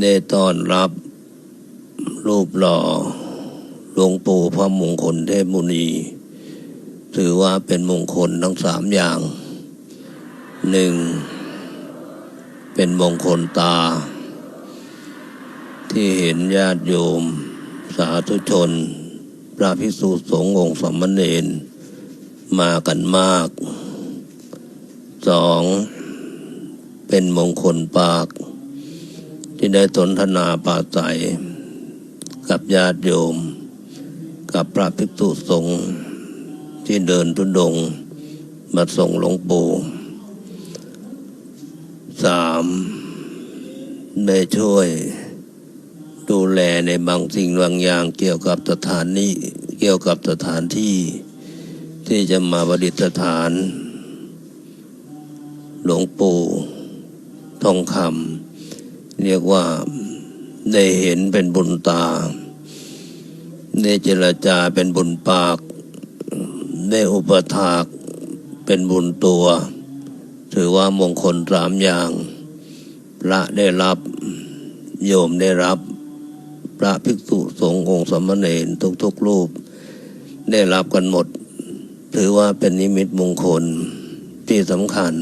ได้ต้อนรับ รูปหล่อหลวงปู่พระมงคลเทพมุนี ถือว่าเป็นมงคลทั้งสามอย่างหนึ่งเป็นมงคลตา ที่เห็นญาติโยม สาธุชน พระภิกษุสงฆ์องค์สมณเณรมากันมากสองเป็นมงคลปาก ได้สนทนาปาศัย กับญาติโยม กับพระภิกษุสงฆ์ที่เดินทุดง มาส่งหลวงปู่สามได้ช่วย ดูแลในบางสิ่งบางอย่างเกี่ยวกับสถานนี้เกี่ยวกับสถานที่ที่จะมาประดิษฐาน หลวงปู่ทองคำ เรียกว่าได้เห็นเป็นบุญตา ได้เจรจาเป็นบุญปาก ได้อุปถากเป็นบุญตัว ถือว่ามงคลสามอย่าง พระได้รับ โยมได้รับ พระภิกษุสงฆ์องค์สามเณรทุกๆรูป ได้รับกันหมด ถือว่าเป็นนิมิตมงคลที่สำคัญ